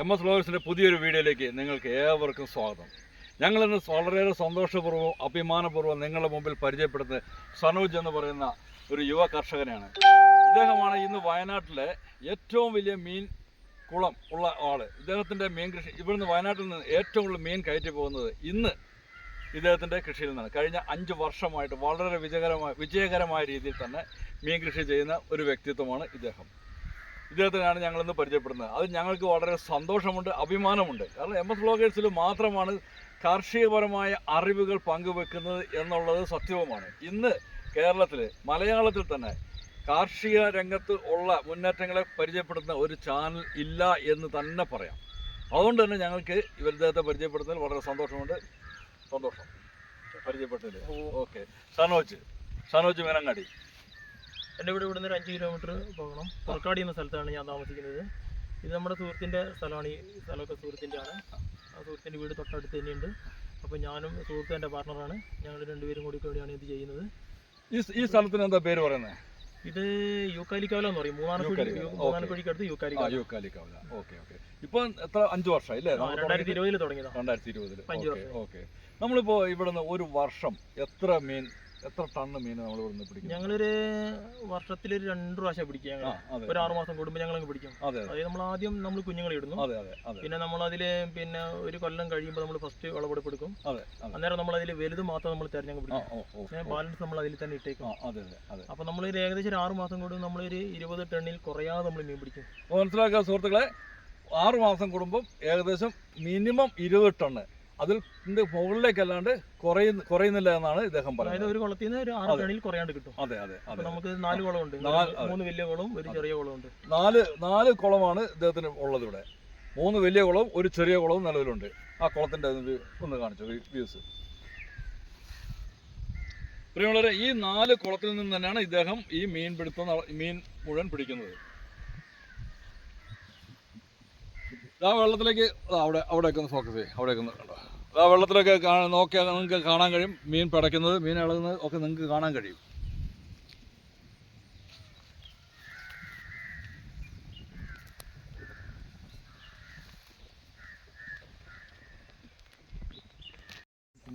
M S ഫ്ലവേഴ്സിന്റെ പുതിയൊരു വീഡിയോയിലേക്ക് നിങ്ങൾക്ക് ഏവർക്കും സ്വാഗതം. ഞങ്ങളിന്ന് വളരെയേറെ സന്തോഷപൂർവം അഭിമാനപൂർവം നിങ്ങളുടെ മുമ്പിൽ പരിചയപ്പെടുത്തുന്ന സനോജ് എന്ന് പറയുന്ന ഒരു യുവ കർഷകനാണ് ഇദ്ദേഹമാണ് ഇന്ന് വയനാട്ടിലെ ഏറ്റവും വലിയ മീൻ കുളം ഉള്ള ആൾ. ഇദ്ദേഹത്തിന്റെ മീൻ കൃഷി ഇവിടുന്ന് വയനാട്ടിൽ നിന്ന് ഏറ്റവും കൂടുതൽ മീൻ കയറ്റി പോകുന്നത് ഇന്ന് ഇദ്ദേഹത്തിന്റെ കൃഷിയിൽ നിന്നാണ്. കഴിഞ്ഞ അഞ്ച് വർഷമായിട്ട് വളരെ വിജയകരമായ വിജയകരമായ രീതിയിൽ തന്നെ മീൻ കൃഷി ചെയ്യുന്ന ഒരു വ്യക്തിത്വമാണ് ഇദ്ദേഹം. ഇദ്ദേഹത്തിനാണ് ഞങ്ങളിന്ന് പരിചയപ്പെടുന്നത്. അത് ഞങ്ങൾക്ക് വളരെ സന്തോഷമുണ്ട് അഭിമാനമുണ്ട്. കാരണം എം എസ് ബ്ലോഗേഴ്സിൽ മാത്രമാണ് കാർഷികപരമായ അറിവുകൾ പങ്കുവെക്കുന്നത് എന്നുള്ളത് സത്യവുമാണ്. ഇന്ന് കേരളത്തിൽ മലയാളത്തിൽ തന്നെ കാർഷിക രംഗത്ത് ഉള്ള മുന്നേറ്റങ്ങളെ പരിചയപ്പെടുത്തുന്ന ഒരു ചാനൽ ഇല്ല എന്ന് തന്നെ പറയാം. അതുകൊണ്ട് തന്നെ ഞങ്ങൾക്ക് ഇവർ ഇദ്ദേഹത്തെ പരിചയപ്പെടുന്നതിൽ വളരെ സന്തോഷമുണ്ട്. സന്തോഷം. പരിചയപ്പെട്ടതിൽ ഓക്കെ സനോജ് സനോജ് മേനങ്ങാടി. എന്റെ വീട് ഇവിടുന്ന് ഒരു അഞ്ച് കിലോമീറ്റർ പോകണം. പുറക്കാടി എന്ന സ്ഥലത്താണ് ഞാൻ താമസിക്കുന്നത്. ഇത് നമ്മുടെ സുഹൃത്തിന്റെ സ്ഥലമാണ്. ഈ സ്ഥലമൊക്കെ സുഹൃത്തിന്റെ ആണ് ആ സുഹൃത്തിന്റെ വീട് തൊട്ടടുത്ത് തന്നെയുണ്ട്. അപ്പോൾ ഞാനും സുഹൃത്തും എന്റെ പാർട്ണറാണ് ഞങ്ങൾ രണ്ടുപേരും കൂടി കൂടിയാണ് ഇത് ചെയ്യുന്നത്. ഈ ഈ സ്ഥലത്തിന് എന്താ പേര് പറയുന്നത് ഇത് യൂക്കാലിക്കാവല എന്ന് പറയും. മൂന്നാനക്കുഴി യൂക്കാലിക്കാവല. മൂന്നാനക്കുഴിക്കടുത്ത് യൂക്കാലിക്കാവല. യൂക്കാലിക്കാവില്ല ഓക്കെ ഓക്കെ. ഇപ്പൊ എത്ര അഞ്ചു വർഷം അല്ലേ? നമ്മൾ രണ്ടായിരത്തി ഇരുപതിൽ തുടങ്ങിയതാണ്. രണ്ടായിരത്തി ഇരുപതിൽ അഞ്ച് ഓക്കെ വർഷം. ഓക്കെ. നമ്മളിപ്പോ ഇവിടുന്ന് ഒരു വർഷം എത്ര മീൻ എത്ര ടണ്ണ് മീൻ നമ്മൾ ഇവിടുന്ന് പിടിക്കും ഞങ്ങളൊരു വർഷത്തിൽ ഒരു രണ്ട് പ്രാവശ്യം പിടിക്കുക ഞങ്ങൾ ഒരു ആറ് മാസം കൂടുമ്പോൾ ഞങ്ങളങ്ങ് പിടിക്കും. അതെ അതെ. അതായത് നമ്മൾ ആദ്യം നമ്മൾ കുഞ്ഞുങ്ങളെ ഇടുന്നു. അതെ അതെ അതെ. പിന്നെ നമ്മൾ അതിൽ പിന്നെ ഒരു കൊല്ലം കഴിയുമ്പോൾ നമ്മൾ ഫസ്റ്റ് വിളവെടുപ്പ് എടുക്കും അന്നേരം നമ്മൾ അതിൽ വലുത് മാത്രം നമ്മൾ തിരഞ്ഞങ്ങ് ആ പിടിക്കും. ബാലൻസ് നമ്മൾ അതിൽ തന്നെ ഇട്ടേക്കും. അപ്പൊ നമ്മൾ ഒരു ഏകദേശം ഒരു ആറ് മാസം കൊണ്ട് നമ്മളൊരു ഇരുപത് ടണ്ണിൽ കുറയാതെ നമ്മൾ മീൻ പിടിക്കും. മനസ്സിലാക്കുക സുഹൃത്തുക്കളെ ആറ് മാസം കൂടുമ്പം ഏകദേശം മിനിമം ഇരുപത് ടണ്ണ്. അതിൽ മുകളിലേക്ക് മുകളിലേക്കല്ലാണ്ട് കുറയുന്ന കുറയുന്നില്ല എന്നാണ് ഇദ്ദേഹം പറയുന്നത്. ഒരു കുളത്തിൽ നിന്ന് ഒരു ആറ് കുറയാണ്ട് കിട്ടും. അതെ അതെ അതെ. നമുക്ക് നാല് കുളമുണ്ട്. മൂന്ന് വലിയ കുളവും ഒരു ചെറിയ കുളമുണ്ട് നാല് നാല് കുളമാണ് ഇദ്ദേഹത്തിന് ഉള്ളത് ഇവിടെ. മൂന്ന് വലിയ കുളവും ഒരു ചെറിയ കുളവും നിലവിലുണ്ട്. ആ കുളത്തിന്റെ ഒന്ന് കാണിച്ചു വ്യൂസ്. പ്രിയമുള്ളവരെ ഈ നാല് കുളത്തിൽ നിന്ന് തന്നെയാണ് ഇദ്ദേഹം ഈ മീൻ പിടുത്തം മീൻ മുഴുവൻ പിടിക്കുന്നത്. ആ വെള്ളത്തിലേക്ക് അവിടെ അവിടെയൊക്കെ ഒന്ന് ഫോക്കസ് ചെയ്യും അവിടെയൊക്കെ ഒന്ന് വെള്ളത്തിലൊക്കെ നോക്കിയാൽ നിങ്ങൾക്ക് കാണാൻ കഴിയും. മീൻ പടയ്ക്കുന്നത് മീൻ ഇളകുന്നത് ഒക്കെ നിങ്ങൾക്ക് കാണാൻ കഴിയും.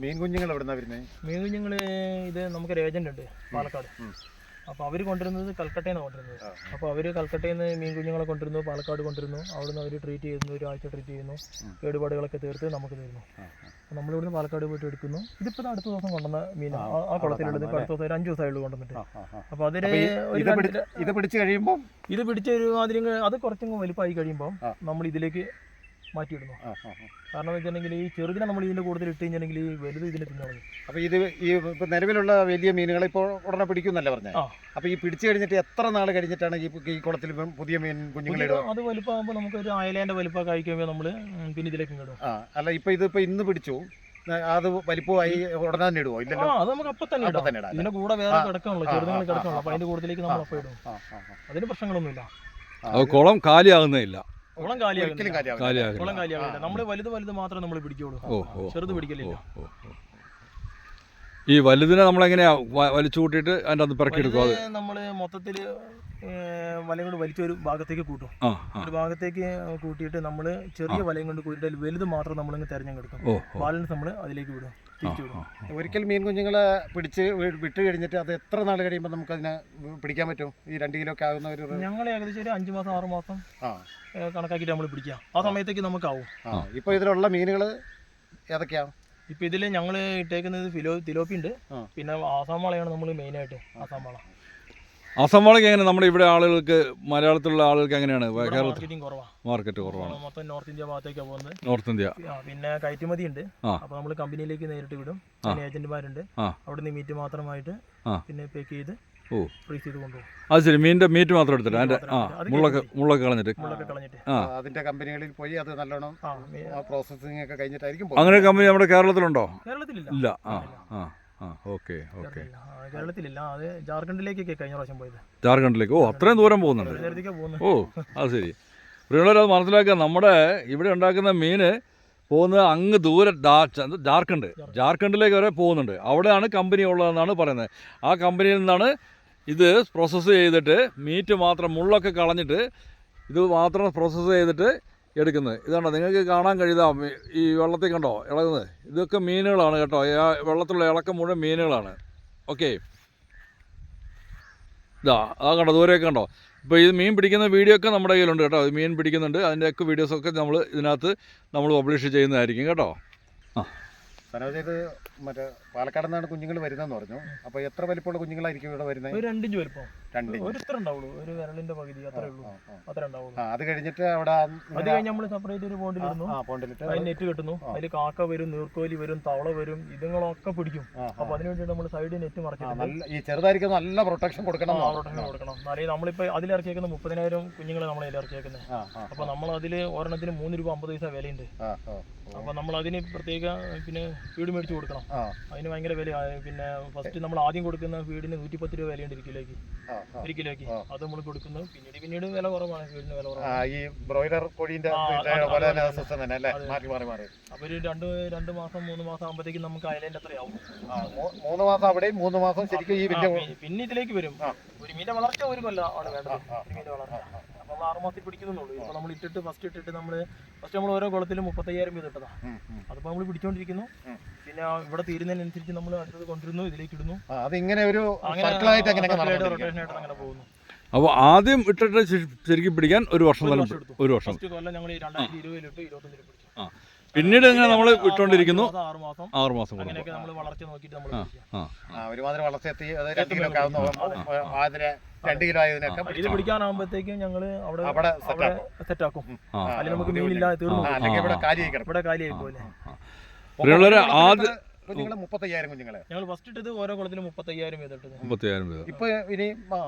മീൻ കുഞ്ഞുങ്ങൾ എവിടുന്നാ വരുന്നത് മീൻ കുഞ്ഞുങ്ങൾ ഇത് നമുക്കൊരു ഏജന്റ് ഉണ്ട് പാലക്കാട്. അപ്പോൾ അവർ കൊണ്ടുവരുന്നത് കൽക്കട്ടയിൽ നിന്നാണ് കൊണ്ടുവരുന്നത്. അപ്പൊ അപ്പോൾ അവർ കൽക്കട്ടയിൽ നിന്ന് മീൻ കുഞ്ഞുങ്ങളെ കൊണ്ടുവരുന്നു പാലക്കാട് കൊണ്ടുവരുന്നു അവിടുന്ന് അവർ ട്രീറ്റ് ചെയ്യുന്നു ഒരാഴ്ച ട്രീറ്റ് ചെയ്യുന്നു. കേടുപാടുകളൊക്കെ തീർത്ത് നമുക്ക് തരുന്നു. നമ്മളിവിടുന്ന് പാലക്കാട് പോയിട്ട് എടുക്കുന്നു. ഇതിപ്പോ അടുത്ത ദിവസം കൊണ്ടുവന്ന മീൻ ആ, കുളത്തിലുള്ളത് അടുത്ത ദിവസം ഒരു അഞ്ച് ദിവസമായുള്ളൂ കൊണ്ടുവന്നിട്ട്. അപ്പോൾ അതിന് ഇത് പിടിച്ചു കഴിയുമ്പോൾ ഇത് പിടിച്ച ഒരു മാതിരി അത് കുറച്ചങ്ങ് വലുപ്പമായി കഴിയുമ്പോൾ നമ്മൾ ഇതിലേക്ക് മാറ്റിയിടുന്നു. കാരണം എന്ന് വെച്ചിട്ടുണ്ടെങ്കിൽ ഈ ചെറുതിനെ നമ്മൾ ഇതിന്റെ കൂടുതൽ ഇട്ട് കഴിഞ്ഞിട്ടുണ്ടെങ്കിൽ ഈ വലുത് ഇതിനെ തിന്നു അപ്പൊ ഇത് ഈ ഇപ്പൊ നിലവിലുള്ള വലിയ മീനുകൾ ഇപ്പോൾ ഉടനെ പിടിക്കുന്നല്ലേ പറഞ്ഞത് അപ്പോൾ അപ്പൊ ഈ പിടിച്ചു കഴിഞ്ഞിട്ട് എത്ര നാൾ കഴിഞ്ഞിട്ടാണ് ഈ ഈ കുളത്തിൽ പുതിയ മീൻ കുഞ്ഞുങ്ങളെ അത് വലുപ്പമാകുമ്പോൾ നമുക്ക് ഒരു അയലേന്റെ വലുപ്പമൊക്കെ ആയിക്കുമ്പോൾ നമ്മൾ പിന്നെ ഇതിലേക്ക് ഇടും. ആ അല്ല ഇപ്പൊ ഇതിപ്പോ ഇന്ന് പിടിച്ചു. അത് വലിപ്പമായി ഉടനെ തന്നെ ഇടുവോ? ഇല്ലല്ലോ? അത് നമുക്ക് അപ്പം തന്നെ അപ്പൊ ഇടാം. തന്നെ ഇടാം ഇതിന്റെ കൂടെ വേറെ കിടക്കണല്ലോ ചെറുതുങ്ങൾ കിടക്കാണല്ലോ അപ്പൊ അതിന്റെ കൂടുതലേക്ക് നമ്മൾ അപ്പം ഇടും. അതിന് പ്രശ്നങ്ങളൊന്നുമില്ല. കുളം കാലിയാകുന്നില്ല കുളം ഒരിക്കലും കാലിയാകുന്നില്ല കാലിയാകില്ല കുളം കാലിയാകില്ല നമ്മൾ വലുത് വലുത് മാത്രമേ നമ്മൾ പിടിക്കുള്ളൂ. ചെറുത് പിടിക്കലില്ല. ഈ വലുതിനെ നമ്മൾ എങ്ങനെയാ വലിച്ചു കൂട്ടിയിട്ട് അതിന്റെ അത് പിറക്കിയെടുക്കും അത് നമ്മൾ മൊത്തത്തിൽ വലയും കൊണ്ട് വലിച്ച ഒരു ഭാഗത്തേക്ക് കൂട്ടും. ഒരു ഭാഗത്തേക്ക് കൂട്ടിയിട്ട് നമ്മൾ ചെറിയ വലയും കൊണ്ട് കൂട്ടിയിട്ട് വലുത് മാത്രം നമ്മളിങ്ങ് തെരഞ്ഞെടുക്കും ബാലൻസ് നമ്മൾ അതിലേക്ക് വിടും. തിരിച്ചു വിടും. ഒരിക്കൽ മീൻ കുഞ്ഞുങ്ങളെ പിടിച്ച് വിട്ട് കഴിഞ്ഞിട്ട് അത് എത്ര നാൾ കഴിയുമ്പോൾ നമുക്ക് അതിനെ പിടിക്കാൻ പറ്റും? ഈ രണ്ട് കിലോ ഒക്കെ ആകുന്ന ഒരു ഞങ്ങൾ ഏകദേശം ഒരു അഞ്ച് മാസം ആറ് മാസം കണക്കാക്കിയിട്ട് നമ്മൾ പിടിക്കാം ആ സമയത്തേക്ക് നമുക്കാവും. ആ ഇപ്പോൾ ഇതിലുള്ള മീനുകൾ ഏതൊക്കെയാ? ഇപ്പൊ ഇതിൽ ഞങ്ങൾ ഇട്ടേക്കുന്നത് ഫിലോ തിലോപ്പി ഉണ്ട്. പിന്നെ ആസാം വളയാണ് നമ്മൾ മെയിൻ ആയിട്ട് ആസാം വാള. അസം എങ്ങനെ നമ്മുടെ ഇവിടെ ആളുകൾക്ക് മലയാളത്തിലുള്ള ആളുകൾക്ക് എങ്ങനെയാണ്? കേരളത്തിൽ മാർക്കറ്റിംഗ് കുറവാണ് മാർക്കറ്റ് കുറവാണ്. മൊത്തം നോർത്ത് ഇന്ത്യ ഭാഗത്തേക്കാണ് പോകുന്നത്. നോർത്ത് ഇന്ത്യ പിന്നെ കയറ്റുമതി ഉണ്ട്. അപ്പോൾ അപ്പൊ നമ്മൾ കമ്പനിയിലേക്ക് നേരിട്ട് വിടും. പിന്നെ ഏജന്റുമാരുണ്ട്. അവിടെ നിന്ന് മീറ്റ് മാത്രമായിട്ട് പിന്നെ പാക്ക് ചെയ്ത് ഓ. ഫ്രീസ് ചെയ്ത് കൊണ്ടുപോകും. അത് ശരി. മീനിന്റെ മീറ്റ് മാത്രം എടുത്തിട്ട്. അതിന്റെ ആ മുള്ളൊക്കെ മുള്ളൊക്കെ കളഞ്ഞിട്ട്. ആ. അതിന്റെ കമ്പനികളിൽ പോയി അത് നല്ലോണം പ്രോസസ്സിംഗ് ഒക്കെ കഴിഞ്ഞിട്ടായിരിക്കും അങ്ങനെ കമ്പനി നമ്മുടെ കേരളത്തിലുണ്ടോ? കേരളത്തിലില്ല. ഇല്ല. ഇല്ല. ആ ആ. Okay okay. കേരളത്തിലില്ല. ആ, കേരളത്തിലില്ല. അത് ജാർഖണ്ഡിലേക്കൊക്കെ കഴിഞ്ഞ പ്രാവശ്യം പോയത്. ജാർഖണ്ഡിലേക്ക്. ഓ അത്രയും ദൂരം പോകുന്നുണ്ട്. ഓ അത് ശരി. പ്രിയമുള്ളവർ അത് മനസ്സിലാക്കുക നമ്മുടെ ഇവിടെ ഉണ്ടാക്കുന്ന മീന് പോകുന്നത് അങ്ങ് ദൂരെ ജാർഖണ്ഡ്. ജാർഖണ്ഡിലേക്ക് വരെ പോകുന്നുണ്ട്. അവിടെയാണ് കമ്പനി ഉള്ളതെന്നാണ് പറയുന്നത്. ആ കമ്പനിയിൽ നിന്നാണ് ഇത് പ്രോസസ്സ് ചെയ്തിട്ട് മീറ്റ് മാത്രം മുള്ളൊക്കെ കളഞ്ഞിട്ട് ഇത് മാത്രം പ്രോസസ്സ് ചെയ്തിട്ട് എടുക്കുന്നത്. ഇതാണ്ടോ നിങ്ങൾക്ക് കാണാൻ കഴിയുന്ന ഈ വെള്ളത്തിൽ കണ്ടോ? ഇളകുന്നത്. ഇതൊക്കെ മീനുകളാണ് കേട്ടോ. വെള്ളത്തിലുള്ള ഇളക്കം മുഴുവൻ മീനുകളാണ്. ഓക്കെ. ഇതാ ആ കണ്ടോ? ദൂരെയൊക്കെ കണ്ടോ? ഇപ്പോൾ ഇത് മീൻ പിടിക്കുന്ന വീഡിയോ ഒക്കെ നമ്മുടെ കയ്യിലുണ്ട് കേട്ടോ. മീൻ പിടിക്കുന്നുണ്ട്. അതിന്റെയൊക്കെ വീഡിയോസൊക്കെ നമ്മൾ ഇതിനകത്ത് നമ്മൾ പബ്ലിഷ് ചെയ്യുന്നതായിരിക്കും കേട്ടോ. ആ. മറ്റേ പാലക്കാട് നിന്നാണ് കുഞ്ഞുങ്ങൾ വരുന്നതെന്ന് പറഞ്ഞു. അപ്പോൾ എത്ര വലിപ്പമുള്ള കുഞ്ഞുങ്ങളായിരിക്കും ഇവിടെ വരുന്നത്? ഒരു രണ്ടിഞ്ച് വലിപ്പം. രണ്ടിഞ്ച്. ഒരു ഇത്ര ഉണ്ടാവുള്ളൂ. ഒരു വിരലിന്റെ പകുതി അത്രേ ഉള്ളൂ. അത്ര ഉണ്ടാവുള്ളൂ. അത് കഴിഞ്ഞിട്ട് അവിടെ അത് കഴിഞ്ഞ് നമ്മൾ സെപ്പറേറ്റ് ഒരു ആ പോണ്ടിലിട്ട് അതിന് നെറ്റ് കെട്ടുന്നു. അതിൽ കാക്ക വരും നീർക്കോലി വരും തവള വരും ഇതുങ്ങളൊക്കെ പിടിക്കും. ആ, ആ. അപ്പൊ അതിന് വേണ്ടി നമ്മൾ സൈഡിൽ നെറ്റ് മറച്ചിട്ടുണ്ട് ഈ ചെറുതായിരിക്കും നല്ല പ്രൊട്ടക്ഷൻ കൊടുക്കണം പ്രൊട്ടക്ഷൻ കൊടുക്കണം. എന്നാലേ നമ്മളിപ്പോ അതിലിറക്കിയേക്കുന്ന മുപ്പതിനായിരം കുഞ്ഞുങ്ങളെ നമ്മൾ അതിൽ ഇറക്കിയേക്കുന്നത് ആ, ആ, അപ്പൊ നമ്മൾ അതിൽ ഒരെണ്ണത്തിന് മൂന്ന് രൂപ അമ്പത് പൈസ വിലയുണ്ട്. ആ, ആ, അപ്പൊ നമ്മൾ അതിന് പ്രത്യേക പിന്നെ ഫീഡ് മേടിച്ച് കൊടുക്കണം. ആ, അതിന് ഭയങ്കര വില പിന്നെ ഫസ്റ്റ് നമ്മൾ ആദ്യം കൊടുക്കുന്ന ഫീഡിന് നൂറ്റിപ്പത്ത് രൂപ വിലയുണ്ട് ഒരു കിലോയ്ക്ക്. ഒരു കിലോയ്ക്ക്. അത് നമ്മൾ കൊടുക്കുന്നു. പിന്നീട് പിന്നീട് വില കുറവാണ്. ഫീഡിന് വില കുറവാണ്. ഈ ബ്രോയിലർ കോഴിന്റെ അപ്പൊ ഒരു രണ്ട് രണ്ട് മാസം മൂന്ന് മാസം ആകുമ്പോഴത്തേക്കും നമുക്ക് അയലേന്റെ അത്രയാവും മൂന്ന് മാസം അവിടെ മൂന്ന് മാസം ശരിക്കും ഈ പിന്നെ ഇതിലേക്ക് വരും. ആ. ഒരു വളർച്ച ഒരു കൊല്ലം ആണ് വേണ്ടത്. ഒരുമീന്റെ ആ, ഒരു വളർച്ച. അപ്പൊ നമ്മൾ ആറ് മാസത്തിൽ പിടിക്കുന്നുള്ളൂ. ഇപ്പൊ നമ്മൾ ഇട്ടിട്ട് ഫസ്റ്റ് ഇട്ടിട്ട് നമ്മൾ ഫസ്റ്റ് നമ്മൾ ഓരോ കുളത്തിലും മുപ്പത്തയ്യായിരം വീതം ഇട്ടതാ. അതിപ്പോ നമ്മൾ പിടിച്ചോണ്ടിരിക്കുന്നു. പിന്നെ ഇവിടെ തീരുന്നതിനനുസരിച്ച് നമ്മൾ അടുത്തത് കൊണ്ടിരുന്നു ഇതിലേക്ക് ഇടുന്നു. ആ, അതിങ്ങനെ ഒരു അങ്ങനെ സർക്കിളായിട്ട് അങ്ങനെ റൊട്ടേഷൻ ആയിട്ട് അങ്ങനെ പോകുന്നു. അപ്പോൾ ആദ്യം ഇട്ടിട്ട് ശരി- ശരിക്കും പിടിക്കാൻ ഒരു വർഷം ഒരു വർഷം. ഒരു കൊല്ലം ഞങ്ങൾ രണ്ടായിരത്തി ഇരുപതിലിട്ട് ഇരുപത്തഞ്ചിൽ പിടിച്ചു. പിന്നീട് ഇങ്ങനെ നമ്മൾ വിട്ടുകൊണ്ടിരിക്കുന്നു? ആറ് മാസം, ആറ് മാസം ആറ് അങ്ങനെയൊക്കെ നമ്മൾ വളർച്ച നോക്കിയിട്ട് നമ്മൾ ഒരുമാതിരി വളർച്ച എത്തി രണ്ട് കിലോ രണ്ട് കിലോ ആയതിനൊക്കെ ഇത് പിടിക്കാനാകുമ്പോഴത്തേക്കും ഞങ്ങൾ അവിടെ അവിടെ. സെറ്റ് ആക്കും. നമുക്ക് മീനില്ലാതെ തീർന്നു ഇവിടെ കാലിയായി ഇവിടെ കാലിയായി പോലെ പ്രിയമുള്ളവരെ ആദ്യ കുഞ്ഞുങ്ങൾ മുപ്പത്തയ്യായിരം കുഞ്ഞുങ്ങളെ. ഞങ്ങൾ ഫസ്റ്റ് ഇട്ടത് ഓരോ കുളത്തിലും മുപ്പത്തയ്യായിരം വീതം ഇട്ടത്. ഇപ്പൊ ഇനി അടുത്തതിനിപ്പം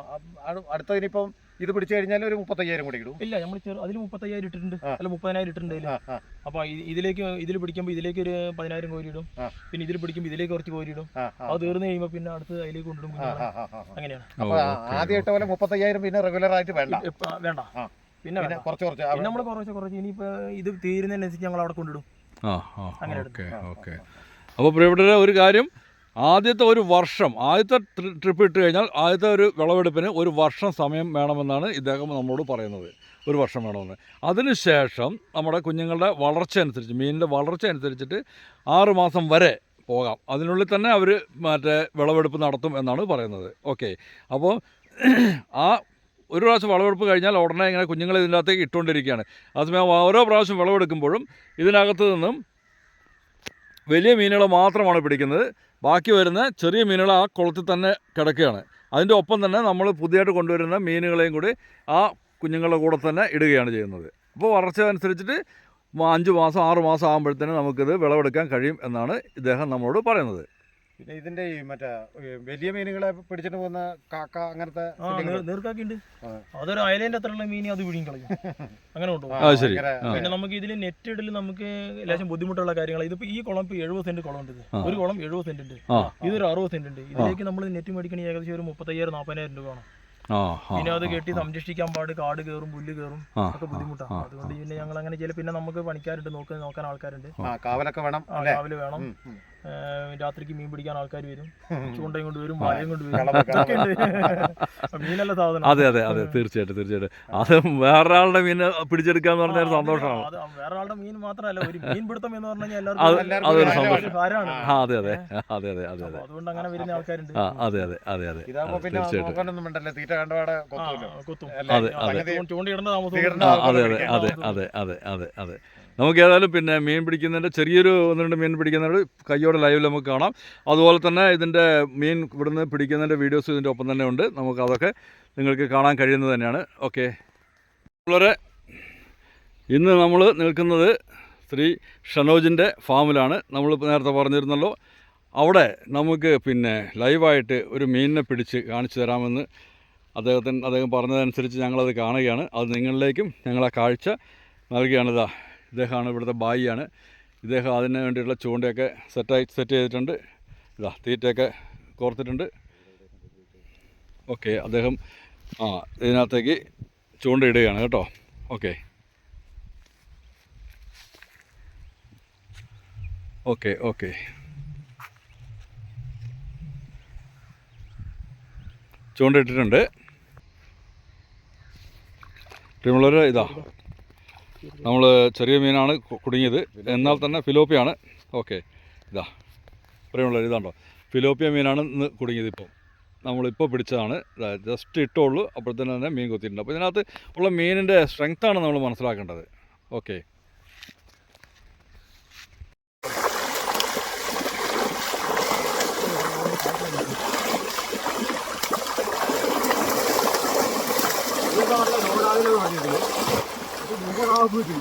അ- അടുത്ത ഇനിയിപ്പം ഇത് പിടിച്ചു കഴിഞ്ഞാൽ ഒരു മുപ്പത്തയ്യായിരം കൂടി ഇടും. ഇല്ല നമ്മൾ ചെറു അതിൽ മുപ്പത്തയ്യായിരം ഇട്ടിട്ടുണ്ട്. അല്ല മുപ്പതിനായിരം ഇട്ടിട്ടുണ്ട് അപ്പൊ ഇതിലേക്ക് ഇതിൽ പിടിക്കുമ്പോൾ ഇതിലേക്ക് ഒരു പതിനായിരം കോരി ഇടും. പിന്നെ ഇതിൽ പിടിക്കുമ്പോൾ ഇതിലേക്ക് കുറച്ച് കോരി ഇടും. അത് തീർന്നു കഴിയുമ്പോൾ പിന്നെ അടുത്ത് അതിലേക്ക് കൊണ്ടിടും. അങ്ങനെയാണ്. അപ്പൊ ആദ്യം ഇട്ട പോലെ മുപ്പത്തയ്യായിരം പിന്നെ റെഗുലർ ആയിട്ട് വേണ്ട. ഇപ്പ വേണ്ട. പിന്നെ കുറച്ച് കുറച്ച്. പിന്നെ നമ്മൾ കുറച്ച് കുറച്ച്. ഇനിയിപ്പോ ഇത് തീരുന്നതിനനുസരിച്ച് ഞങ്ങൾ അവിടെ കൊണ്ടിടും അങ്ങനെ ഓക്കെ അപ്പോൾ പ്രിയപ്പെട്ടവരെ ഒരു കാര്യം ആദ്യത്തെ ഒരു വർഷം ആദ്യത്തെ ട്രിപ്പ് ഇട്ട് കഴിഞ്ഞാൽ ആദ്യത്തെ ഒരു വിളവെടുപ്പിന് ഒരു വർഷം സമയം വേണമെന്നാണ് ഇദ്ദേഹം നമ്മളോട് പറയുന്നത്. ഒരു വർഷം വേണമെന്ന്. അതിനുശേഷം നമ്മുടെ കുഞ്ഞുങ്ങളുടെ വളർച്ച അനുസരിച്ച് മീനിന്റെ വളർച്ച അനുസരിച്ചിട്ട് ആറുമാസം വരെ പോകാം. അതിനുള്ളിൽ തന്നെ അവർ മറ്റേ വിളവെടുപ്പ് നടത്തും എന്നാണ് പറയുന്നത്. ഓക്കെ. അപ്പോൾ ആ ഒരു പ്രാവശ്യം വിളവെടുപ്പ് കഴിഞ്ഞാൽ ഉടനെ ഇങ്ങനെ കുഞ്ഞുങ്ങളെ ഇതിന്റെ അകത്തേക്ക് ഇട്ടുകൊണ്ടിരിക്കുകയാണ്. അതേസമയം ഓരോ പ്രാവശ്യം വിളവെടുക്കുമ്പോഴും ഇതിനകത്ത് നിന്നും വലിയ മീനുകൾ മാത്രമാണ് പിടിക്കുന്നത്. ബാക്കി വരുന്ന ചെറിയ മീനുകൾ ആ കുളത്തിൽ തന്നെ കിടക്കുകയാണ്. അതിന്റെ ഒപ്പം തന്നെ നമ്മൾ പുതിയതായിട്ട് കൊണ്ടുവരുന്ന മീനുകളെയും കൂടി ആ കുഞ്ഞുങ്ങളുടെ കൂടെ തന്നെ ഇടുകയാണ് ചെയ്യുന്നത്. അപ്പോൾ വളർച്ച അനുസരിച്ചിട്ട് അഞ്ച് മാസം ആറ് മാസം ആകുമ്പോഴത്തേനും നമുക്കിത് വിളവെടുക്കാൻ കഴിയും എന്നാണ് ഇദ്ദേഹം നമ്മളോട് പറയുന്നത്. പിന്നെ ഇതിന്റെ ഈ മറ്റേ വലിയ മീനുകളെ പിടിച്ചിട്ട് പോകുന്ന കാക്ക അങ്ങനത്തെ? നീർക്കാക്കിണ്ട്. അതൊരു അയലേന്റെ അത്രയുള്ള മീൻ അത് പിടിയും കളയും. അങ്ങനെ ഉണ്ടോ കൊണ്ടുപോകും. പിന്നെ നമുക്ക് ഇതിൽ നെറ്റ് ഇടൽ നമുക്ക് ലേശം ബുദ്ധിമുട്ടുള്ള കാര്യങ്ങൾ ഇതിപ്പോ ഈ കുളം ഇപ്പൊ എഴുപത് സെന്റ് കുളം ഉണ്ട്. ഒരു കുളം എഴുപത് സെന്റ് ഉണ്ട്. ഇതൊരു അറുപത് സെന്റ് ഉണ്ട്. ഇതിലേക്ക് നമ്മൾ നെറ്റ് മേടിക്കണേ ഏകദേശം ഒരു മുപ്പത്തയ്യായിരം നാൽപ്പതിനായിരം രൂപ വേണം. പിന്നെ അത് കെട്ടി സംരക്ഷിക്കാൻ പാട് കാട് കയറും പുല്ല് കയറും ഒക്കെ ബുദ്ധിമുട്ടാണ് അതുകൊണ്ട് പിന്നെ ഞങ്ങൾ അങ്ങനെ ചെയ്യല. പിന്നെ നമുക്ക് പണിക്കാരുണ്ട് നോക്ക് നോക്കാൻ ആൾക്കാരുണ്ട്. ആ. കാവലൊക്കെ വേണം കാവൽ വേണം. രാത്രിക്ക് മീൻ പിടിക്കാൻ ആൾക്കാർ വരും. ചൂണ്ടയും കൊണ്ട് വരും മഴയും കൊണ്ട് വരും. മീനല്ല സാധനം. അതെ അതെ അതെ തീർച്ചയായിട്ടും തീർച്ചയായിട്ടും. അത് വേറൊരാളുടെ മീൻ പിടിച്ചെടുക്കാന്ന് പറഞ്ഞാൽ സന്തോഷമാണ്. വേറൊരാളുടെ വേറെ മീൻ മാത്രമല്ല ഒരു മീൻ പിടുത്തം എന്ന് പറഞ്ഞാൽ എല്ലാവർക്കും സന്തോഷം. അതെ അതെ അതെ അതെ അതെ അതുകൊണ്ട് അങ്ങനെ വരുന്ന ആൾക്കാരുണ്ട്. അതെ അതെ അതെ അതെ. തീർച്ചയായിട്ടും. അതെ, അതെ. അതെ അതെ അതെ നമുക്ക് ഏതായാലും പിന്നെ മീൻ പിടിക്കുന്നതിന്റെ ചെറിയൊരു ഒന്ന് രണ്ട് മീൻ പിടിക്കുന്നതിന്റെ കയ്യോടെ ലൈവിൽ നമുക്ക് കാണാം. അതുപോലെ തന്നെ ഇതിന്റെ മീൻ ഇവിടുന്ന് പിടിക്കുന്നതിന്റെ വീഡിയോസ് ഇതിന്റെ ഒപ്പം തന്നെ ഉണ്ട്. നമുക്ക് അതൊക്കെ നിങ്ങൾക്ക് കാണാൻ കഴിയുന്നത് തന്നെയാണ്. ഓക്കെ വളരെ ഇന്ന് നമ്മൾ നിൽക്കുന്നത് ശ്രീ ഷനോജിന്റെ ഫാമിലാണ്. നമ്മൾ നേരത്തെ പറഞ്ഞിരുന്നല്ലോ അവിടെ നമുക്ക് പിന്നെ ലൈവായിട്ട് ഒരു മീനിനെ പിടിച്ച് കാണിച്ചു തരാമെന്ന് അദ്ദേഹത്തിന് അദ്ദേഹം പറഞ്ഞതനുസരിച്ച് ഞങ്ങളത് കാണുകയാണ്. അത് നിങ്ങളിലേക്കും ഞങ്ങൾ ആ കാഴ്ച നൽകുകയാണ്. ഇതാ ഇദ്ദേഹമാണ് ഇവിടുത്തെ ബായിയാണ്. ഇദ്ദേഹം അതിന് വേണ്ടിയിട്ടുള്ള ചൂണ്ടയൊക്കെ സെറ്റായി സെറ്റ് ചെയ്തിട്ടുണ്ട്. ഇതാ തീറ്റയൊക്കെ കോർത്തിട്ടുണ്ട്. ഓക്കെ അദ്ദേഹം ആ ഇതിനകത്തേക്ക് ചൂണ്ടയിടുകയാണ് കേട്ടോ. ഓക്കെ ഓക്കെ ഓക്കെ ചൂണ്ടയിട്ടിട്ടുണ്ട് പ്രിയമുള്ളവർ ഇതാ. നമ്മൾ ചെറിയ മീനാണ് കുടുങ്ങിയത്. എന്നാൽ തന്നെ ഫിലോപ്പിയാണ്. ഓക്കെ. ഇതാ. പ്രിയമുള്ളവർ ഇതാണ്ടോ. ഫിലോപ്പിയ മീനാണ് ഇന്ന് കുടുങ്ങിയത് ഇപ്പം. നമ്മളിപ്പോൾ പിടിച്ചതാണ്. ജസ്റ്റ് ഇട്ടുള്ളൂ അപ്പോഴത്തേന് തന്നെ മീൻ കൊത്തിയിട്ടുണ്ട്. അപ്പോൾ ഇതിനകത്ത് ഉള്ള മീനിന്റെ സ്ട്രെങ്ത്താണ് നമ്മൾ മനസ്സിലാക്കേണ്ടത്. ഓക്കെ. ああ、覚えてる。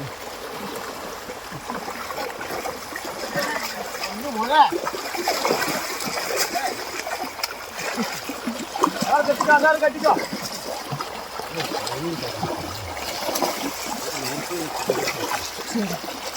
あれ、か、あれ、か、か。Thank.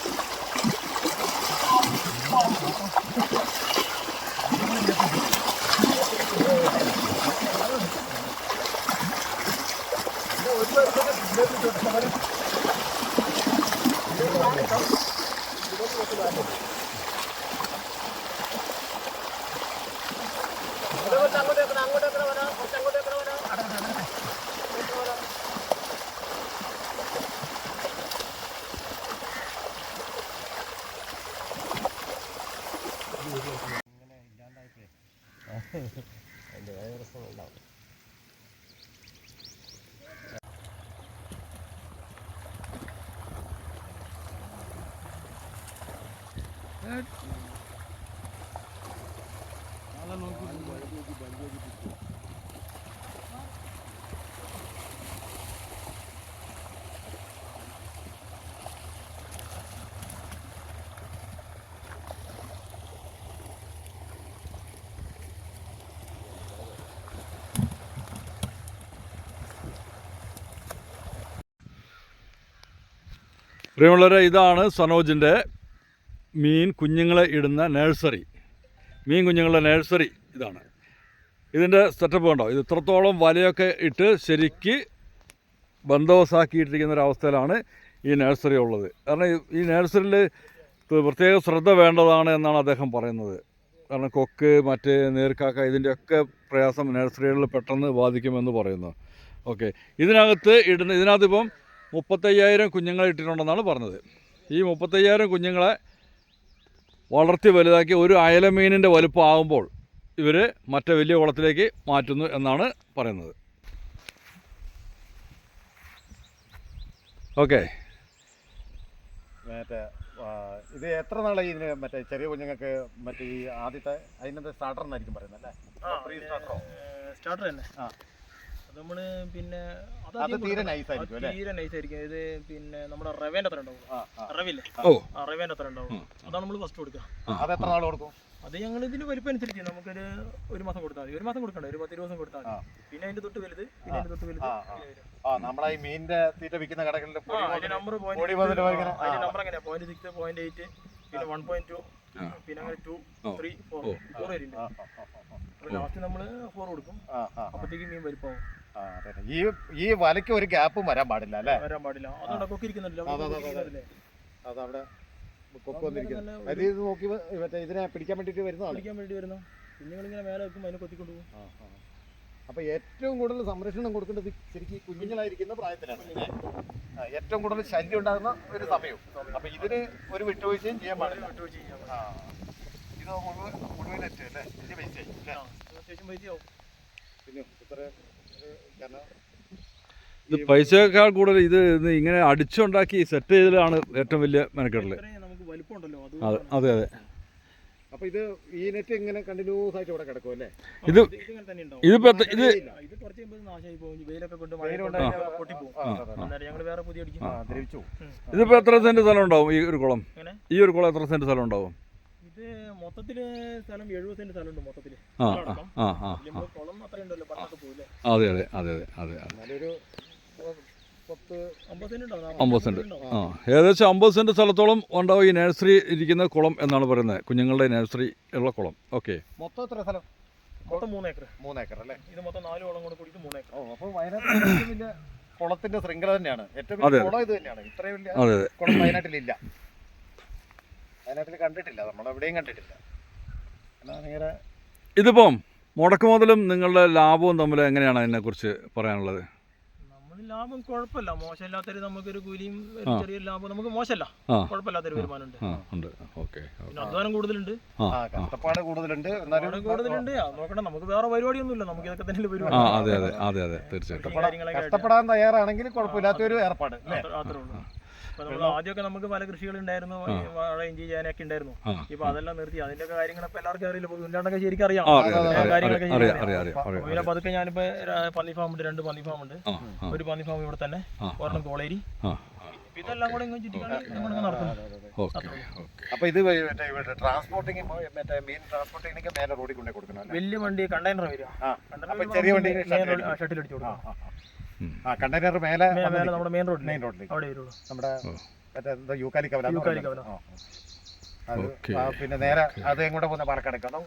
ഇങ്ങനെ ഇല്ലാണ്ടായിട്ടേ. അതിന്റെ വേറെ പ്രശ്നങ്ങളുണ്ടാവും പ്രിയമുള്ളവരെ ഇതാണ് സനോജിന്റെ മീൻ കുഞ്ഞുങ്ങളെ ഇടുന്ന നഴ്സറി. മീൻ കുഞ്ഞുങ്ങളുടെ നഴ്സറി ഇതാണ്. ഇതിന്റെ സെറ്റപ്പ് കണ്ടോ? ഇത് ഇത്രത്തോളം വലയൊക്കെ ഇട്ട് ശരിക്ക് ബന്ദോബസ്താക്കിയിട്ടിരിക്കുന്ന ഒരവസ്ഥയിലാണ് ഈ നഴ്സറി ഉള്ളത്. കാരണം ഈ- നേഴ്സറിയിൽ പ്രത്യേക ശ്രദ്ധ വേണ്ടതാണ് എന്നാണ് അദ്ദേഹം പറയുന്നത്. കാരണം കൊക്ക് മറ്റ് നീർക്കാക്ക ഇതിന്റെയൊക്കെ പ്രയാസം നഴ്സറികളിൽ പെട്ടെന്ന് ബാധിക്കുമെന്ന് പറയുന്നു. ഓക്കെ. ഇതിനകത്ത് ഇടുന്ന ഇതിനകത്ത് ഇപ്പം മുപ്പത്തയ്യായിരം കുഞ്ഞുങ്ങളെ ഇട്ടിട്ടുണ്ടെന്നാണ് പറഞ്ഞത്. ഈ മുപ്പത്തയ്യായിരം കുഞ്ഞുങ്ങളെ വളർത്തി വലുതാക്കി ഒരു അയലമീനിന്റെ വലുപ്പമാകുമ്പോൾ ഇവർ മറ്റേ വലിയ കുളത്തിലേക്ക് മാറ്റുന്നു എന്നാണ് പറയുന്നത്. ഓക്കെ. മറ്റേ ഇത് എത്ര നാളായി ഇതിന് മറ്റേ ചെറിയ കുഞ്ഞുങ്ങൾക്ക് മറ്റേ ഈ ആദ്യത്തെ അതിനകത്ത് സ്റ്റാർട്ടർ എന്നായിരിക്കും പറയുന്നത് അല്ലേ? പ്രീ സ്റ്റാർട്ടറോ സ്റ്റാർട്ടർ തന്നെ. ആ. അത് നമ്മൾ പിന്നെ അത് തീരെ നൈസ് ആയിരിക്കും അല്ലേ? തീരെ നൈസ് ആയിരിക്കും. ഇത് പിന്നെ നമ്മുടെ റവേന്റെ അത്ര ഉണ്ടാവും. ആ, ആ. റവില്ലേ ഓ. ആ റവേന്റെ അത്ര ഉണ്ടാവും. അതാണ് നമ്മൾ ഫസ്റ്റ് കൊടുക്കുക. അത് എത്ര നാൾ കൊടുക്കും? അത് ഞങ്ങൾ ഇതിന്റെ വലിപ്പം അനുസരിച്ച് നമുക്കൊരു ഒരു മാസം കൊടുത്താൽ മതി. ഒരു മാസം കൊടുക്കണ്ട. ഒരു പത്ത് ദിവസം കൊടുത്താൽ മതി. പിന്നെ അതിന്റെ തൊട്ട് വലുത് പിന്നെ അതിന്റെ തൊട്ട് വലുത് ആ, ആ. ആ നമ്മളെ ഈ മീനിന്റെ തീറ്റ വിൽക്കുന്ന കടകളിൽ അതിന്റെ നമ്പർ ഇങ്ങനെ, അതിന്റെ നമ്പർ എങ്ങനെയാ? പോയിന്റ് സിക്സ് പോയിന്റ് എയ്റ്റ് പിന്നെ വൺ പോയിന്റ് ടു. പിന്നെ അങ്ങനെ ടു. Three four. ഫോർ വരുന്നുണ്ട് ലാസ്റ്റ് നമ്മൾ ഫോർ കൊടുക്കും. അപ്പത്തേക്ക് മീൻ അതെ. ഈ ഈ വലയ്ക്ക് ഒരു ഗ്യാപ്പും വരാൻ പാടില്ല അല്ലേ? വരാൻ പാടില്ല. അതവിടെ കൊക്ക് വന്നിരിക്കുന്നു. അത് ഇത് നോക്കി മറ്റേ ഇതിനെ പിടിക്കാൻ വേണ്ടിട്ട് വരുന്നതാണ്? പിടിക്കാൻ വേണ്ടി വരുന്നു. കുഞ്ഞുങ്ങളിങ്ങനെ മേലെ വെക്കും അതിനെ കൊത്തിക്കൊണ്ടു. അപ്പൊ ഏറ്റവും കൂടുതൽ സംരക്ഷണം കൊടുക്കേണ്ടത് ശരിക്കും കുഞ്ഞുങ്ങളായിരിക്കുന്ന പ്രായത്തിലാണ് ഏറ്റവും കൂടുതൽ ശല്യം ഉണ്ടാകുന്ന ഒരു സമയവും അപ്പൊ ഇതിന് ഒരു വിട്ടുവീഴ്ചയും ചെയ്യാൻ പാടില്ല. വിട്ടുവീഴ്ച ചെയ്യാൻ. ഇത് മുഴുവൻ മുഴുവൻ അല്ലേ? വലിയ പൈസ അല്ലേ? ആ, അത്യാവശ്യം പൈസയാവും. പിന്നെ ഇത്ര ഇത് പൈസയേക്കാൾ കൂടുതൽ ഇത് ഇങ്ങനെ അടിച്ചുണ്ടാക്കി സെറ്റ് ചെയ്തതാണ് ഏറ്റവും വലിയ മെനക്കെടൽ അതെ അതെ അതെ. അപ്പൊ ഇത് ഈ നെറ്റ് ഇങ്ങനെ കണ്ടിന്യൂസ് ആയിട്ട് ഇവിടെ കിടക്കും അല്ലേ? ഇത് ഇതിപ്പോ എത്ര- ഇത് കുറച്ച് നാശമായി പോകും വെയിലൊക്കെ കൊണ്ട് മഴ പൊട്ടിപ്പോകും ഞങ്ങൾ വേറെ പുതിയ ഇതിപ്പോ എത്ര സെന്റ് സ്ഥലം ഉണ്ടാവും ഈ ഒരു കുളം? ഈ ഒരു കുളം എത്ര സെന്റ് സ്ഥലം ഉണ്ടാവും? ഇത് മൊത്തത്തിൽ സ്ഥലം എഴുപത് സെന്റ് സ്ഥലമുണ്ട് മൊത്തത്തിൽ. ആ. ആ ആ ആ കുളം അത്രയും ഉണ്ടല്ലോ പോയില്ലേ അതെ അതെ അതെ അതെ അതെ അതെ. നല്ലൊരു പത്ത് അമ്പത് സെന്റ് ഉണ്ടാവും അമ്പത് സെന്റ്. ആ ഏകദേശം അമ്പത് സെന്റ് സ്ഥലത്തോളം ഉണ്ടാവും ഈ നഴ്സറി ഇരിക്കുന്ന കുളം എന്നാണ് പറയുന്നത്. കുഞ്ഞുങ്ങളുടെ നഴ്സറി ഉള്ള കുളം. ഓക്കെ. മൊത്തം എത്ര സ്ഥലം? മൊത്തം മൂന്ന് ഏക്കർ മൂന്ന് ഏക്കർ അല്ലേ? ഇത് മൊത്തം നാല് കുളം കൂടെ കൂടിയിട്ട് മൂന്ന് ഏക്കർ ഓ അപ്പോൾ വയനാട്ടിൽ ഏറ്റവും വലിയ കുളത്തിന്റെ ശൃംഖല തന്നെയാണ്. ഏറ്റവും വലിയ കുളം ഇത് തന്നെയാണ്. ഇത്രയും വലിയ കുളം വയനാട്ടിലില്ല. വയനാട്ടിൽ കണ്ടിട്ടില്ല നമ്മൾ എവിടെയും കണ്ടിട്ടില്ല. എന്നാ നേരെ ഇതിപ്പം മുടക്ക് മുതലും നിങ്ങളുടെ ലാഭവും തമ്മിൽ എങ്ങനെയാണ് അതിനെക്കുറിച്ച് പറയാനുള്ളത്? നമ്മൾ ലാഭം കുഴപ്പമില്ല. മോശമില്ലാത്തൊരു നമുക്കൊരു കൂലിയും ഒരു ചെറിയ ലാഭം നമുക്ക് മോശമല്ല. കുഴപ്പമില്ലാത്തൊരു വരുമാനമുണ്ട്. ആ ഉണ്ട്. ഓക്കെ പിന്നെ അധ്വാനം കൂടുതലുണ്ട്. ആ കഷ്ടപ്പാട് കൂടുതലുണ്ട്. എന്നാലും കൂടുതലുണ്ട്. ആ, നോക്കണം. നമുക്ക് വേറെ പരിപാടിയൊന്നുമില്ല. നമുക്ക് ഇതൊക്കെ തന്നെ ആ പരിപാടി. അതെ അതെ അതെ അതെ. തീർച്ചയായിട്ടും. കാര്യങ്ങളൊക്കെ ആയിട്ട്. കഷ്ടപ്പെടാൻ തയ്യാറാണെങ്കിൽ കുഴപ്പമില്ലാത്തൊരു ഏർപ്പാട് അല്ലേ? അത്രേ ഉള്ളൂ. ആദ്യമൊക്കെ നമുക്ക് പല കൃഷികൾ ഉണ്ടായിരുന്നു വാഴ ഇഞ്ചി ചെയ്യാനൊക്കെ ഉണ്ടായിരുന്നു. ഇപ്പൊ അതെല്ലാം നിർത്തി. അതിന്റെ ഒക്കെ കാര്യങ്ങളൊക്കെ എല്ലാവർക്കും അറിയില്ല? ഇപ്പൊ കുഞ്ഞാണ്ടൊക്കെ ശരിക്കും അറിയാം. ആ അറിയാം അറിയാം കാര്യങ്ങളൊക്കെ പതുക്കെ ഞാനിപ്പോ പന്നി ഫാം ഉണ്ട് രണ്ട് പന്നി ഫാം ഉണ്ട് ഒരു പന്നി ഫാം ഇവിടെ തന്നെ. ഒരെണ്ണം കോളേരി. ഇപ്പൊ അപ്പൊ ഇത് ട്രാൻസ്പോർട്ടിങ് മറ്റേ മീൻ ട്രാൻസ്പോർട്ടിങ്ങിനൊക്കെ മേലെ റോഡിൽ കൊണ്ടേ കൊടുക്കണം വലിയ വണ്ടി കണ്ടെയ്നർ വരും. ചെറിയ വണ്ടി ഷട്ടിൽ അടിച്ചു കൊടുക്കാം. ആ കണ്ടെയ്നർ മേലെ നമ്മുടെ മെയിൻ റോഡിൽ മെയിൻ റോഡിലേക്ക് അവിടെ വരുള്ളൂ. നമ്മുടെ മറ്റേ എന്താ യൂക്കാലി കവല യൂക്കാലി കവല. ആ, ആ. അത് പിന്നെ നേരെ അതേ കൂടെ പോകുന്ന പാലക്കാടേക്കാണോ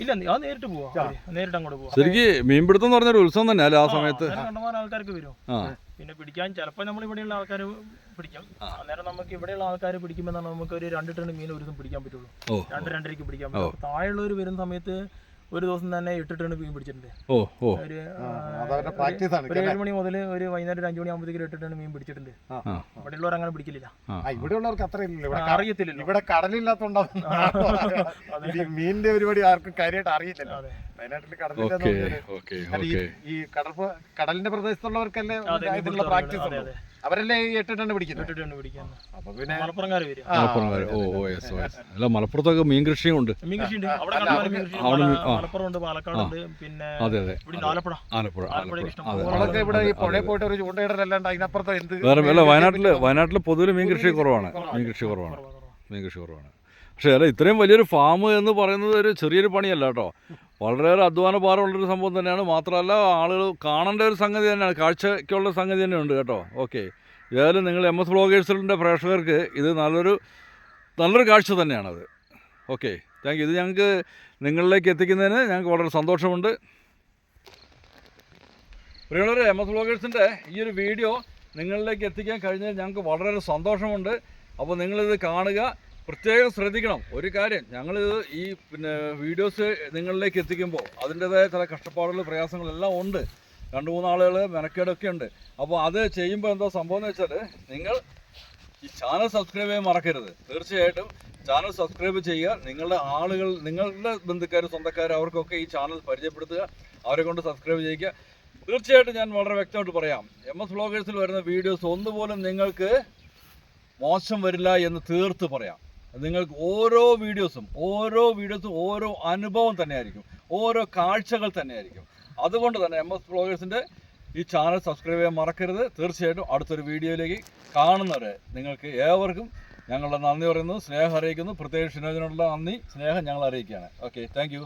ഇല്ല ആ നേരിട്ട് പോവാ. നേരിട്ട് അങ്ങോട്ട് പോവാം. ശരിക്കും മീൻപിടുത്തം എന്ന് പറഞ്ഞൊരു ഉത്സവം തന്നെയല്ലേ ആ സമയത്ത്? കണ്ടമാനം ആൾക്കാർക്ക് വരും. പിന്നെ പിടിക്കാൻ ചിലപ്പോ നമ്മൾ ഇവിടെയുള്ള ആൾക്കാർ പിടിക്കും. അന്നേരം നമുക്ക് ഇവിടെയുള്ള ആൾക്കാർ പിടിക്കുമ്പോൾ നമുക്ക് ഒരു രണ്ട് ടൺ മീൻ ഒരു ദിവസം പിടിക്കാൻ പറ്റുള്ളൂ. ഓ. രണ്ട് രണ്ടരയ്ക്ക് പിടിക്കാൻ പറ്റും. താഴെയുള്ളവർ വരുന്ന സമയത്ത് ഒരു ദിവസം തന്നെ ഇട്ടിട്ടാണ് മീൻ പിടിച്ചിട്ടുണ്ട്. ഓ ഓ. ഒരു ഒരു ഏഴ് മണി മുതൽ ഒരു വൈകുന്നേരം ഒരു അഞ്ച് മണി ആകുമ്പോഴത്തേക്ക് മീൻ പിടിച്ചിട്ടുണ്ട്. ഇവിടെ ഉള്ളവർ അങ്ങനെ പിടിക്കില്ല. ഇവിടെ ഉള്ളവർക്ക് അത്ര അറിയത്തില്ലല്ലോ. ഇവിടെ കടലില്ലാത്തോണ്ടാവും. ഈ മീനിന്റെ പരിപാടി ആർക്കും കാര്യമായിട്ട് അറിയില്ലല്ലോ. അതെ. വയനാട്ടിൽ കടലില്ല ഓക്കെ ഓക്കെ ഓക്കെ. ഈ കടൽ കടലിന്റെ പ്രദേശത്തുള്ളവർക്കല്ലേ പ്രാക്ടീസ് അതെ. അവരല്ലേ ഈ എട്ട് ടണ്ണ് പിടിക്കുന്നത്. അപ്പൊ പിന്നെ മലപ്പുറംകാർ വരും. ഓ ഓ യെസ് ഓ യെസ് അല്ല മലപ്പുറത്തൊക്കെ മീൻ കൃഷിയും ഉണ്ട്. മീൻ കൃഷി ഉണ്ട് അവിടെ കണ്ടമാനം മീൻ കൃഷി അവിടെ മലപ്പുറം ഉണ്ട് പാലക്കാട് ഉണ്ട് പിന്നെ അതെ അതെ. ആലപ്പുഴ. ആലപ്പുഴ ആലപ്പുഴ. ഇവിടെ ഈ അതെ, പുഴയിൽ അതെ. പോയിട്ട് ഒരു ചൂണ്ടയിടലല്ലാണ്ട് അതിനപ്പുറത്ത് എന്ത് വേറെ അല്ല വയനാട്ടിൽ വയനാട്ടിൽ പൊതുവിൽ മീൻ കൃഷി കുറവാണ്. മീൻ കൃഷി കുറവാണ്. കുറവാ, കുറവാ. മീൻ കൃഷി കുറവാണ്. പക്ഷേ അല്ല ഇത്രയും വലിയൊരു ഫാം എന്ന് പറയുന്നത് ഒരു ചെറിയൊരു പണിയല്ല കേട്ടോ. വളരെയേറെ അധ്വാന ഭാരമുള്ളൊരു സംഭവം തന്നെയാണ്. മാത്രമല്ല ആളുകൾ കാണേണ്ട ഒരു സംഗതി തന്നെയാണ്. കാഴ്ചയ്ക്കുള്ള സംഗതി തന്നെയുണ്ട് കേട്ടോ. ഓക്കെ. ഏതായാലും നിങ്ങൾ എം എസ് ബ്ലോഗേഴ്സിന്റെ പ്രേക്ഷകർക്ക് ഇത് നല്ലൊരു നല്ലൊരു കാഴ്ച തന്നെയാണത്. ഓക്കെ. Thank you. ഇത് ഞങ്ങൾക്ക് നിങ്ങളിലേക്ക് എത്തിക്കുന്നതിന് ഞങ്ങൾക്ക് വളരെ സന്തോഷമുണ്ട്. പ്രിയമുള്ളവരെ എം എസ് ബ്ലോഗേഴ്സിന്റെ ഈ ഒരു വീഡിയോ നിങ്ങളിലേക്ക് എത്തിക്കാൻ കഴിഞ്ഞാൽ ഞങ്ങൾക്ക് വളരെ സന്തോഷമുണ്ട്. അപ്പോൾ നിങ്ങളിത് കാണുക. പ്രത്യേകം ശ്രദ്ധിക്കണം. ഒരു കാര്യം ഞങ്ങളിത് ഈ പിന്നെ വീഡിയോസ് നിങ്ങളിലേക്ക് എത്തിക്കുമ്പോൾ അതിന്റേതായ ചില കഷ്ടപ്പാടുകൾ പ്രയാസങ്ങളെല്ലാം ഉണ്ട്. രണ്ട് മൂന്നാളുകൾ മെനക്കേടൊക്കെ ഉണ്ട്. അപ്പോൾ അത് ചെയ്യുമ്പോൾ എന്താ സംഭവം എന്ന് വെച്ചാൽ നിങ്ങൾ ഈ ചാനൽ സബ്സ്ക്രൈബ് ചെയ്യാൻ മറക്കരുത്. തീർച്ചയായിട്ടും ചാനൽ സബ്സ്ക്രൈബ് ചെയ്യുക. നിങ്ങളുടെ ആളുകൾ നിങ്ങളുടെ ബന്ധുക്കാർ സ്വന്തക്കാർ അവർക്കൊക്കെ ഈ ചാനൽ പരിചയപ്പെടുത്തുക. അവരെ കൊണ്ട് സബ്സ്ക്രൈബ് ചെയ്യിക്കുക. തീർച്ചയായിട്ടും ഞാൻ വളരെ വ്യക്തമായിട്ട് പറയാം. എം എസ് വ്ളോഗേഴ്സിൽ വരുന്ന വീഡിയോസ് ഒന്നുപോലും നിങ്ങൾക്ക് മോശം വരില്ല എന്ന് തീർത്ത് പറയാം. നിങ്ങൾക്ക് ഓരോ വീഡിയോസും ഓരോ വീഡിയോസും ഓരോ അനുഭവം തന്നെയായിരിക്കും. ഓരോ കാഴ്ചകൾ തന്നെയായിരിക്കും. അതുകൊണ്ട് തന്നെ എം എസ് ബ്ലോഗേഴ്സിന്റെ ഈ ചാനൽ സബ്സ്ക്രൈബ് ചെയ്യാൻ മറക്കരുത്. തീർച്ചയായിട്ടും അടുത്തൊരു വീഡിയോയിലേക്ക് കാണുന്നവരെ നിങ്ങൾക്ക് ഏവർക്കും ഞങ്ങളുടെ നന്ദി പറയുന്നു സ്നേഹം അറിയിക്കുന്നു. പ്രത്യേകിച്ച് ഷിനോജിനോടുള്ള നന്ദി സ്നേഹം ഞങ്ങൾ അറിയിക്കുകയാണ്. Okay thank